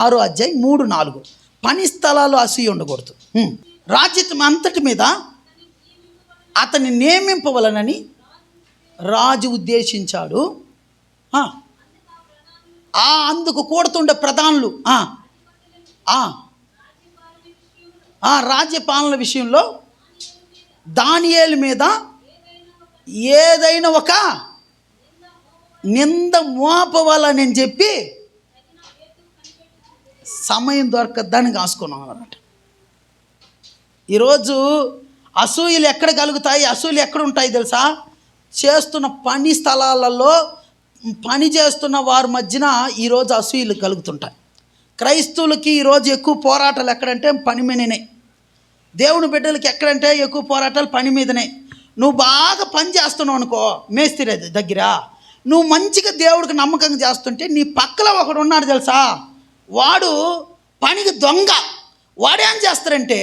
ఆరో అధ్యాయం మూడు నాలుగు. పని స్థలాలు అసూయ ఉండకూడదు. రాజ్యం అంతటి మీద అతన్ని నియమింపవలనని రాజు ఉద్దేశించాడు. ఆ. అందుకు కూడుతుండే ప్రధానులు. ఆ. విషయంలో దానియేలు మీద ఏదైనా ఒక నింద మోపవాలని చెప్పి సమయం దొరకద్దని కాసుకున్నాం అనమాట ఈరోజు అసూయలు ఎక్కడ కలుగుతాయి? అసూయలు ఎక్కడ ఉంటాయి తెలుసా? చేస్తున్న పని స్థలాలలో పని చేస్తున్న వారి మధ్యన ఈరోజు అసూయలు కలుగుతుంటాయి. క్రైస్తవులకి ఈరోజు ఎక్కువ పోరాటాలు ఎక్కడంటే పని మీదనే. దేవుని బిడ్డలకి ఎక్కడంటే ఎక్కువ పోరాటాలు పని మీదనే. నువ్వు బాగా పని చేస్తున్నావు అనుకో మేస్త్రి దగ్గర. నువ్వు మంచిగా దేవుడికి నమ్మకంగా చేస్తుంటే నీ పక్కల ఒకడు ఉన్నాడు తెలుసా? వాడు పనికి దొంగ. వాడేం చేస్తారంటే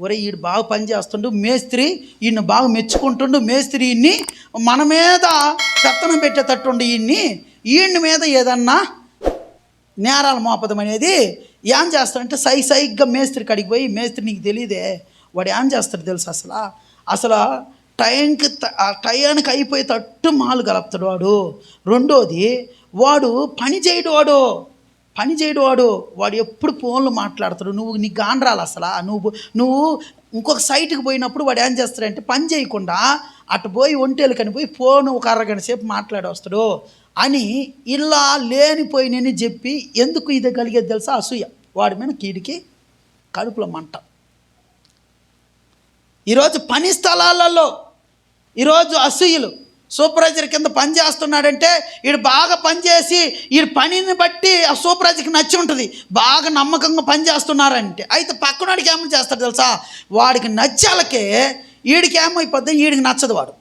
ఒరే ఈడు బాగా పని చేస్తుండు మేస్త్రి ఈయన్ని బాగా మెచ్చుకుంటుండు మేస్త్రి ఈయన్ని మన మీద పెత్తనం పెట్టేటట్టుండు ఈయన్ని ఈయన్ని మీద ఏదన్నా నేరాలు మోపదం అనేది ఏం చేస్తాడంటే సై సైగ్గా మేస్త్రి కడిగి పోయి మేస్త్రి నీకు తెలియదే వాడు ఏం చేస్తాడు తెలుసు అసలు? అసలు టైంకి టయానికి అయిపోయేటట్టు మాలు కలుపుతాడు వాడు. రెండోది వాడు పని చేయడు వాడు. పని చేయడవాడు వాడు వాడు ఎప్పుడు ఫోన్లు మాట్లాడతాడు. నువ్వు నీకు గాండ్రాలు అసలు? నువ్వు నువ్వు ఇంకొక సైట్కి పోయినప్పుడు వాడు ఏం చేస్తాడంటే పని చేయకుండా అటు పోయి ఒంటేలు కనిపోయి ఫోన్ ఒక అరగంట సేపు మాట్లాడి వస్తాడు అని ఇలా లేనిపోయినని చెప్పి ఎందుకు ఇది కలిగేది తెలుసా? అసూయ. వాడి మీద కీడికి కడుపులో మంట. ఈరోజు పని స్థలాలలో ఈరోజు అసూయలు. సూపర్వైజర్ కింద పని చేస్తున్నాడంటే వీడు బాగా పనిచేసి వీడి పనిని బట్టి ఆ సూపర్వైజర్కి నచ్చి ఉంటుంది. బాగా నమ్మకంగా పనిచేస్తున్నారంటే అయితే పక్కనోడికి ఏమని చేస్తాడు తెలుసా? వాడికి నచ్చాలకే వీడికి ఏమైపోద్ది? వీడికి నచ్చదు వాడు.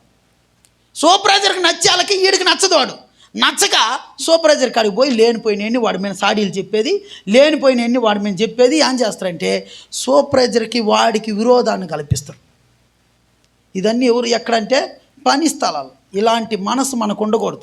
సూపర్వైజర్కి నచ్చాలకి వీడికి నచ్చదు వాడు. నచ్చక సూపర్వైజర్ కాడికి పోయి లేనిపోయినన్ని వాడి మీద సాడీలు చెప్పేది లేనిపోయినవన్నీ వాడి మీద చెప్పేది ఏం చేస్తారంటే సూపర్వైజర్కి వాడికి విరోధాన్ని కల్పిస్తారు ఇదన్నీ ఎవరు ఎక్కడంటే పని స్థలాలు. ఇలాంటి మనసు మనకు ఉండకూడదు.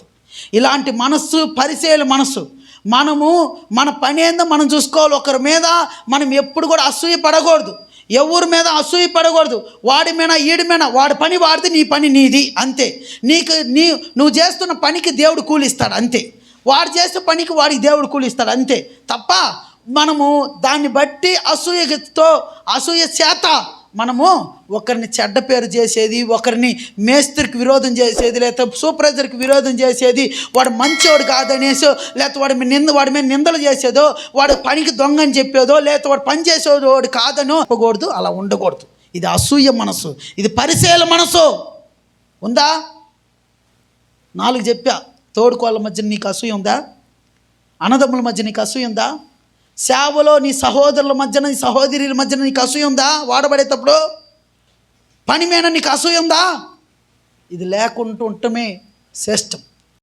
ఇలాంటి మనస్సు పరిచయల మనస్సు. మనము మన పని ఏందో మనం చూసుకోవాలి. ఒకరి మీద మనం ఎప్పుడు కూడా అసూయ పడకూడదు. ఎవరి మీద అసూయ పడకూడదు. వాడి మీద ఈడి మీద వాడి పని వాడితే నీ పని నీది. అంతే. నీకు నీ నువ్వు చేస్తున్న పనికి దేవుడు కూలిస్తాడు. అంతే. వాడు చేసే పనికి వాడికి దేవుడు కూలిస్తాడు. అంతే. తప్ప మనము దాన్ని బట్టి అసూయతో అసూయ చేత మనము ఒకరిని చెడ్డ పేరు చేసేది ఒకరిని మేస్త్రికి విరోధం చేసేది లేకపోతే సూపర్వైజర్కి విరోధం చేసేది వాడు మంచివాడు కాదనేసో లేకపోతే వాడి మీద నింద వాడి మీద నిందలు చేసేదో వాడు పనికి దొంగ అని చెప్పేదో లేకపోతే వాడు పని చేసేవాడు వాడు కాదనో చెప్పకూడదు అలా ఉండకూడదు. ఇది అసూయ మనసు ఇది పరిశీల మనసు. ఉందా? నాలుగు చెప్పా తోడుకోళ్ళ మధ్య నీకు అసూయ ఉందా? అన్నదమ్ముల మధ్య నీకు అసూయ ఉందా? సేవలో నీ సహోదరుల మధ్యన నీ సహోదరుల మధ్యన నీకు అసూయ ఉందా? వాడబడేటప్పుడు? పని మీద నీకు అసూయ ఉందా? ఇది లేకుండా ఉండటమే శ్రేష్టం.